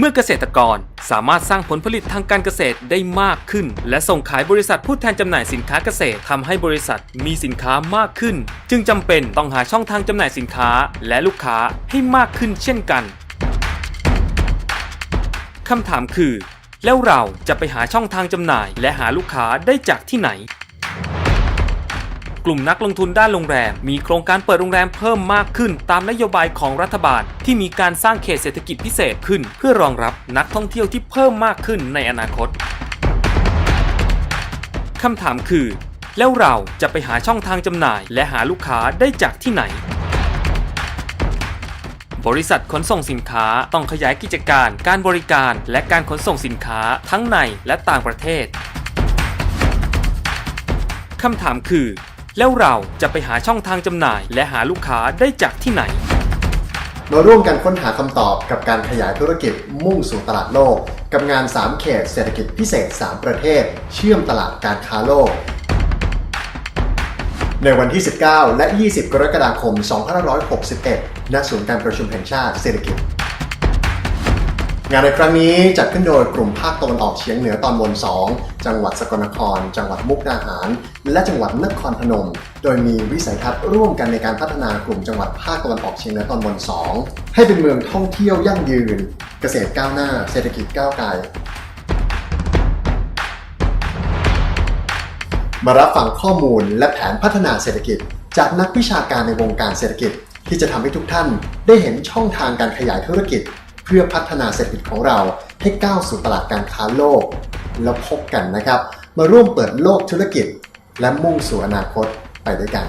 เมื่อเกษตรกรสามารถสร้างผลผลิตทางการเกษตรได้มากขึ้น และส่งขายบริษัทผู้แทนจำหน่ายสินค้าเกษตรทำให้บริษัทมีสินค้ามากขึ้น จึงจำเป็นต้องหาช่องทางจำหน่ายสินค้าและลูกค้าให้มากขึ้นเช่นกันคำถามคือ แล้วเราจะไปหาช่องทางจำหน่าย และหาลูกค้าได้จากที่ไหน กลุ่มนักลงทุนด้านโรงแรม มีโครงการเปิดโรงแรมเพิ่มมากขึ้น ตามนโยบายของรัฐบาล ที่มีการสร้างเขตเศรษฐกิจพิเศษขึ้น เพื่อรองรับนักท่องเที่ยวที่เพิ่มมากขึ้นในอนาคตคำถามคือ แล้วเราจะไปหาช่องทางจำหน่าย และหาลูกค้าได้จากที่ไหนบริษัทขนส่งสินค้าต้องขยายกิจการ การบริการ และการขนส่งสินค้าทั้งในและต่างประเทศ คำถามคือ แล้วเราจะไปหาช่องทางจำหน่าย และหาลูกค้าได้จากที่ไหนมาร่วมกันค้นหาคำตอบกับการขยายธุรกิจมุ่งสู่ตลาดโลก กับงาน 3 เขตเศรษฐกิจพิเศษ 3 ประเทศ เชื่อมตลาดการค้าโลก ในวันที่ 19 และ 20 กรกฎาคม 2561 ณ ศูนย์การประชุมแห่งชาติเศรษฐกิจ งานในครั้งนี้จัดขึ้นโดยกลุ่มภาคตะวันออกเฉียงเหนือตอนบน 2 จังหวัดสกลนคร จังหวัดมุกดาหาร และจังหวัดนครพนม โดยมีวิสัยทัศน์ร่วมกันในการพัฒนากลุ่มจังหวัดภาคตะวันออกเฉียงเหนือตอนบน 2 ให้เป็นเมืองท่องเที่ยวยั่งยืน เกษตรก้าวหน้า เศรษฐกิจก้าวไกลมารับฟังข้อมูลและแผนพัฒนาเศรษฐกิจ จากนักวิชาการในวงการเศรษฐกิจ ที่จะทำให้ทุกท่านได้เห็นช่องทางการขยายธุรกิจ พื่อพัฒนาเศรษฐกิจของเราให้ก้าวสู่ตลาดการค้าโลก แล้วพบกันนะครับ มาร่วมเปิดโลกธุรกิจ และมุ่งสู่อนาคตไปด้วยกัน